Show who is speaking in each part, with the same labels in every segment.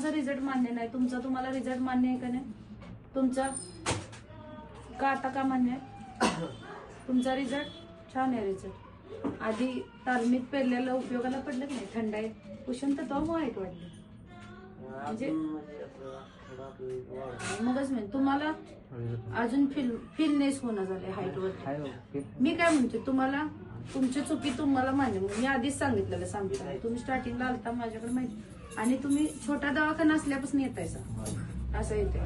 Speaker 1: कोणाचा रिझल्ट मान्य नाही. तुमचा तुम्हाला रिझल्ट मान्य आहे का नाही? तुमचा? का आता का मान्य आहे? तुमचा रिझल्ट? छान आहे रिझल्ट. आधी तालमीत पेरलेलं उपयोगाला पडलं की नाही. थंड आहे. कुशन तर तो वाईट वाटलं. म्हणजे मगच मी तुम्हाला अजून फिल फिलनेस होणं झालंय हाईटवर मी काय म्हणते तुम्हाला तुमची चुकी तुम्हाला मान्य मी आधीच सांगितलेलं सांगता तुम्ही स्टार्टिंगला आलता माझ्याकडे माहिती आणि तुम्ही छोटा दवाखाना असल्यापासून येतायचा असं येते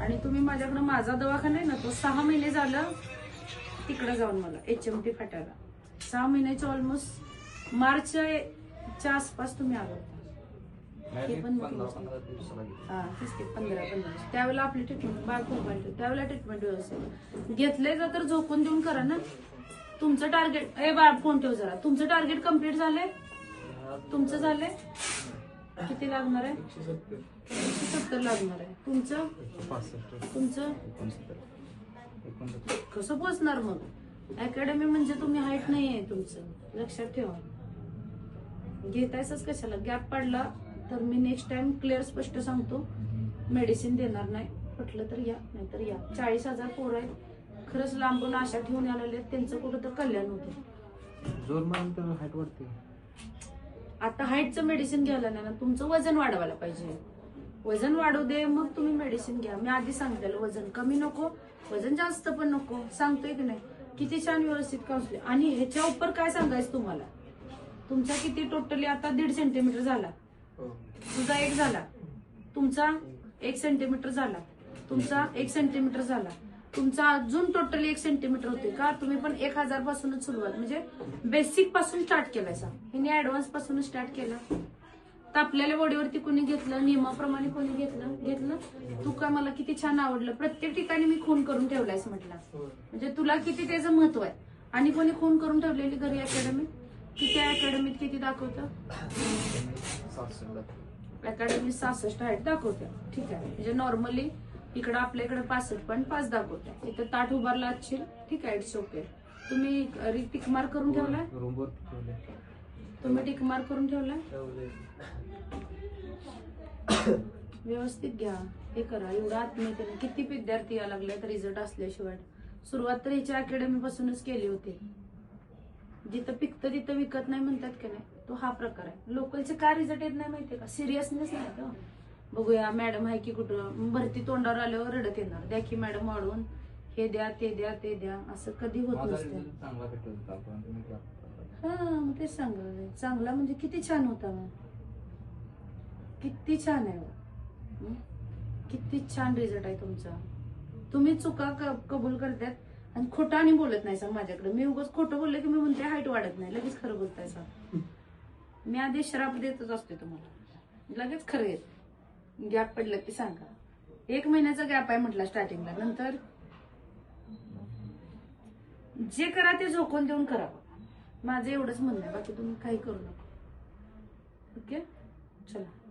Speaker 1: आणि तुम्ही माझ्याकडे माझा दवाखाना आहे ना तो सहा महिने झालं तिकडे जाऊन मला एच एम टी फाट्याला. सहा महिन्याच्या ऑलमोस्ट मार्चच्या आसपास तुम्ही आलो. हे पण. हा तेच की पंधरा पंधरा. त्यावेळेला आपली ट्रीटमेंट बाळ खूप. त्यावेळेला ट्रीटमेंट व्यवस्थित. घेतलंय जा तर झोपून देऊन करा ना. तुमचं टार्गेट ए बाळ फोन ठेव जरा. तुमचं टार्गेट कंप्लीट झालंय? तुमचं झालंय? किती लागणार आहे? एकशे सत्तर लागणार आहे. तुमचं? तुमचं? कसं पोचणार मग? अकॅडमी म्हणजे तुम्ही हाईट नाही आहे तुमचं. लक्षात ठेवा. घेतायच कशाला? गॅप पडला तर मी नेक्स्ट टाइम क्लिअर स्पष्ट सांगतो. मेडिसिन देणार नाही. पटलं तर या नाहीतर या. चाळीस हजार पोरं आहे खरंच लांबून आशा ठेवून आलेले त्यांचं कुठं तर कल्याण होतं.
Speaker 2: जोर मारून तर हाईट वाढते.
Speaker 1: आता हाईटचं मेडिसिन घ्यायला नाही ना तुमचं वजन वाढवायला पाहिजे. वजन वाढू दे मग तुम्ही मेडिसिन घ्या. मी आधी सांगितलेलं वजन कमी नको वजन जास्त पण नको. सांगतोय की नाही? किती छान व्यवस्थित काउन्सिलिंग आणि ह्याच्या उपर काय सांगायचं तुम्हाला? तुमचा किती टोटली आता दीड सेंटीमीटर झाला. तुझा एक झाला. तुमचा एक सेंटीमीटर झाला. तुमचा एक सेंटीमीटर झाला. तुमचा अजून टोटली एक सेंटीमीटर होते का? तुम्ही पण एक हजार पासूनच सुरुवात. म्हणजे बेसिकपासून स्टार्ट केलाय सा. हिने ऍडव्हान्सपासून स्टार्ट केलं. तापलेल्या बॉडीवरती कोणी घेतलं नियमाप्रमाणे कोणी घेतलं घेतलं? तू का मला किती छान आवडलं? प्रत्येक ठिकाणी मी खून करून ठेवलायस म्हटलं. म्हणजे तुला किती त्याचं महत्त्व आहे? आणि कोणी खून करून ठेवलेली घरी अकॅडमीत किती अकॅडमीत किती दाखवतं? अकॅडमी सहासष्ट हाईट दाखवत्या ठीक आहे. म्हणजे नॉर्मली इकडं आपल्या इकडे पासष्ट पॉईंट पाच दाखवत्या. इथं ताट उभारला असशील ठीक आहे इट्स ओके तुम्ही टिक मार्क करून ठेवलाय?
Speaker 2: ठेवले
Speaker 1: तुम्ही टिक मार्क करून ठेवलाय? व्यवस्थित घ्या. हे करा. एवढं आत्मीयतेने किती विद्यार्थी या लागल्यात रिझल्ट असल्याशिवाय. सुरुवात तर हिच्या अकॅडमी पासूनच केली होती. जिथं पिकतं तिथं विकत नाही म्हणतात की नाही? तो हा प्रकार आहे. लोकलचे का रिझल्ट येत नाही माहितीये का? सिरियसनेस नाही बघूया मॅडम आहे की कुठं? भरती तोंडावर आल्यावर रडत येणार. द्या की मॅडम वाढवून हे द्या ते द्या ते द्या. असं कधी होत नसतं.
Speaker 2: result चांगला भेटत होता पण तुम्ही काय-
Speaker 1: हा मग तेच सांगा चांगला म्हणजे किती छान होता मग. किती छान आहे. हं? किती छान रिझल्ट आहे तुमचा. तुम्ही चुका क- कबूल करतात आणि खोटं आणि बोलत नाही सर माझ्याकडे. मी उगाच खोटं बोलले की मी म्हणते हाईट वाढत नाही. लगेच खरं बोलताय सर मी आधी श्राप देतच असते तुम्हाला. लगेच खरं येत. गॅप पडलं की सांगा. एक महिन्याचा गॅप आहे म्हटला स्टार्टिंगला नंतर? जे करा ते झोकून देऊन करा. माझं एवढंच म्हणणं आहे बाकी तुम्ही काही करू नका. ओके? चला.